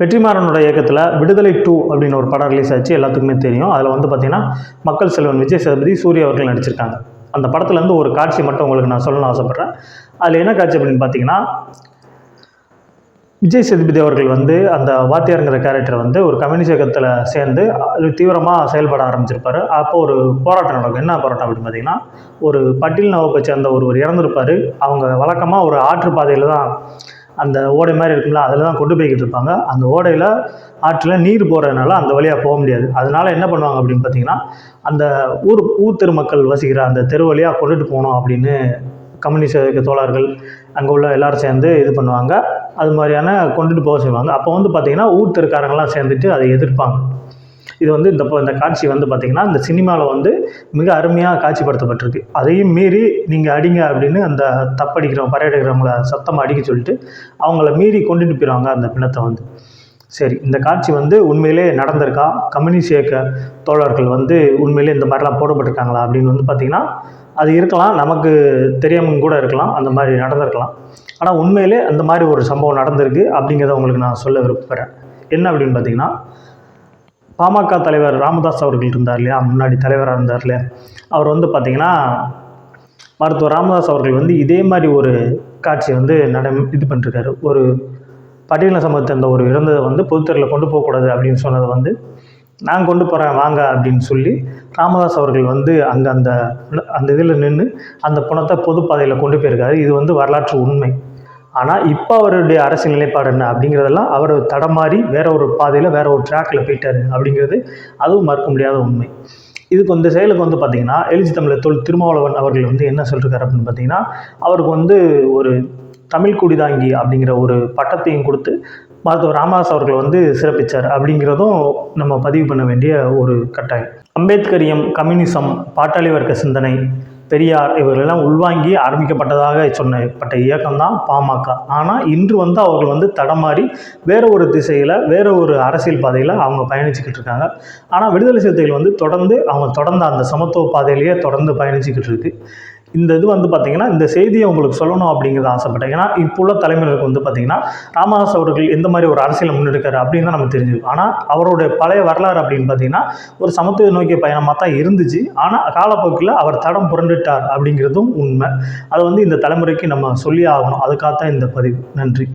வெற்றிமாறனோட இயக்கத்தில் விடுதலை டூ அப்படின்னு ஒரு படம் ரிலீஸ் ஆச்சு எல்லாத்துக்குமே தெரியும். அதில் வந்து பார்த்தீங்கன்னா மக்கள் செல்வன் விஜய் சேதுபதி சூர்யா அவர்கள் நடிச்சிருக்காங்க. அந்த படத்துலேருந்து ஒரு காட்சி மட்டும் உங்களுக்கு நான் சொல்லணும்னு ஆசைப்பட்றேன். அதில் என்ன காட்சி அப்படின்னு பார்த்தீங்கன்னா விஜய் சேதுபதி அவர்கள் வந்து அந்த வாத்தியாருங்கிற கேரக்டர் வந்து ஒரு கம்யூனிஸ்ட் இயக்கத்தில் சேர்ந்து தீவிரமாக செயல்பட ஆரம்பிச்சிருப்பார். அப்போ ஒரு போராட்டம் நடக்கும். என்ன போராட்டம் அப்படின்னு பார்த்தீங்கன்னா ஒரு பட்டியல் நவப்பை சேர்ந்த ஒருவர் இறந்துருப்பார். அவங்க வழக்கமாக ஒரு ஆற்று பாதையில் தான் அந்த ஓடை மாதிரி இருக்குங்களா அதில் தான் கொண்டு போய்கிட்டு இருப்பாங்க. அந்த ஓடையில் ஆற்றில் நீர் போகிறதுனால அந்த வழியாக போக முடியாது. அதனால் என்ன பண்ணுவாங்க அப்படின்னு பார்த்தீங்கன்னா அந்த ஊர் ஊர் திருமக்கள் வசிக்கிற அந்த தெரு வழியாக கொண்டுட்டு போகணும் அப்படின்னு கம்யூனிஸ்ட் தோழர்கள் அங்கே உள்ள எல்லோரும் சேர்ந்து இது பண்ணுவாங்க. அது மாதிரியான கொண்டுட்டு போக செய்வாங்க அப்போ வந்து பார்த்திங்கன்னா ஊர் தெருக்காரங்களாம் சேர்ந்துட்டு அதை எதிர்ப்பாங்க. இது வந்து இந்த இந்த காட்சி வந்து பார்த்திங்கன்னா இந்த சினிமாவில் வந்து மிக அருமையாக காட்சிப்படுத்தப்பட்டிருக்கு. அதையும் மீறி நீங்கள் அடிங்க அப்படின்னு அந்த தப்படிக்கிறவங்க பறையடிக்கிறவங்கள சத்தமாக அடிக்க சொல்லிட்டு அவங்கள மீறி கொண்டுட்டு போயிடுவாங்க அந்த பிணத்தை வந்து. சரி இந்த காட்சி வந்து உண்மையிலே நடந்திருக்கா? கம்யூனிஸ்ட் இயக்க தோழர்கள் வந்து உண்மையிலே இந்த மாதிரிலாம் போடப்பட்டிருக்காங்களா அப்படின்னு வந்து பார்த்திங்கன்னா அது இருக்கலாம். நமக்கு தெரியாமல் கூட இருக்கலாம். அந்த மாதிரி நடந்திருக்கலாம். ஆனால் உண்மையிலே அந்த மாதிரி ஒரு சம்பவம் நடந்திருக்கு அப்படிங்கிறத உங்களுக்கு நான் சொல்ல விருப்பப்படுறேன் என்ன அப்படின்னு பார்த்தீங்கன்னா பாமக தலைவர் ராமதாஸ் அவர்கள் இருந்தார் இல்லையா? முன்னாடி தலைவராக இருந்தார் இல்லையா? அவர் வந்து பார்த்திங்கன்னா மருத்துவர் ராமதாஸ் அவர்கள் வந்து இதே மாதிரி ஒரு காட்சியை வந்து நட இது பண்ணிருக்காரு. ஒரு பட்டியலின சமூகத்தை அந்த ஒரு இறந்ததை வந்து பொதுத்துறையில் கொண்டு போகக்கூடாது அப்படின்னு சொன்னதை வந்து நான் கொண்டு போகிறேன் வாங்க அப்படின்னு சொல்லி ராமதாஸ் அவர்கள் வந்து அங்கே அந்த அந்த இதில் நின்று அந்த பணத்தை பொதுப்பாதையில் கொண்டு போயிருக்காரு. இது வந்து வரலாற்று உண்மை. ஆனால் இப்போ அவருடைய அரசியல் நிலைப்பாடு என்ன அப்படிங்கிறதெல்லாம் அவர் தடமாறி வேற ஒரு பாதையில் வேற ஒரு ட்ராக்கில் போயிட்டார் அப்படிங்கிறது அதுவும் மறுக்க முடியாத உண்மை. இதுக்கு வந்து செயலுக்கு வந்து பார்த்திங்கன்னா எழுச்சி தமிழர் தொல் திருமாவளவன் அவர்கள் வந்து என்ன சொல்லியிருக்காரு அப்படின்னு பார்த்தீங்கன்னா அவருக்கு வந்து ஒரு தமிழ் குடிதாங்கி அப்படிங்கிற ஒரு பட்டத்தையும் கொடுத்து மருத்துவர் ராமதாஸ் அவர்கள் வந்து சிறப்பித்தார் அப்படிங்கிறதும் நம்ம பதிவு பண்ண வேண்டிய ஒரு கட்டாயம். அம்பேத்கரியம் கம்யூனிசம் பாட்டாளி வர்க்க சிந்தனை பெரியார் இவர்களெல்லாம் உள்வாங்கி ஆரம்பிக்கப்பட்டதாக சொன்னப்பட்ட இயக்கம் தான் பாமக. ஆனால் இன்று வந்து அவர்கள் வந்து தடமாறி வேற ஒரு திசையில் வேற ஒரு அரசியல் பாதையில் அவங்க பயணிச்சுக்கிட்டு இருக்காங்க. ஆனால் விடுதலை சிறுத்தைகள் வந்து தொடர்ந்து அவங்க தொடர்ந்து அந்த சமத்துவ பாதையிலேயே தொடர்ந்து பயணிச்சுக்கிட்டு இருக்குது இந்த இது வந்து பார்த்திங்கன்னா இந்த செய்தியை உங்களுக்கு சொல்லணும் அப்படிங்கிறத ஆசைப்பட்டேன். ஏன்னா இப்போ உள்ள தலைமுறைக்கு வந்து பார்த்திங்கன்னா ராமதாஸ் அவர்கள் எந்த மாதிரி ஒரு அரசியலை முன்னெடுக்காரு அப்படின்னு தான் நம்ம தெரிஞ்சுக்கணும் ஆனால் அவருடைய பழைய வரலாறு அப்படின்னு பார்த்தீங்கன்னா ஒரு சமத்துவ நோக்கிய பயணமாக தான் இருந்துச்சு. ஆனால் காலப்போக்கில் அவர் தடம் புரண்டுட்டார் அப்படிங்கிறதும் உண்மை. அதை வந்து இந்த தலைமுறைக்கு நம்ம சொல்லி ஆகணும். அதுக்காக தான் இந்த பதிவு. நன்றி.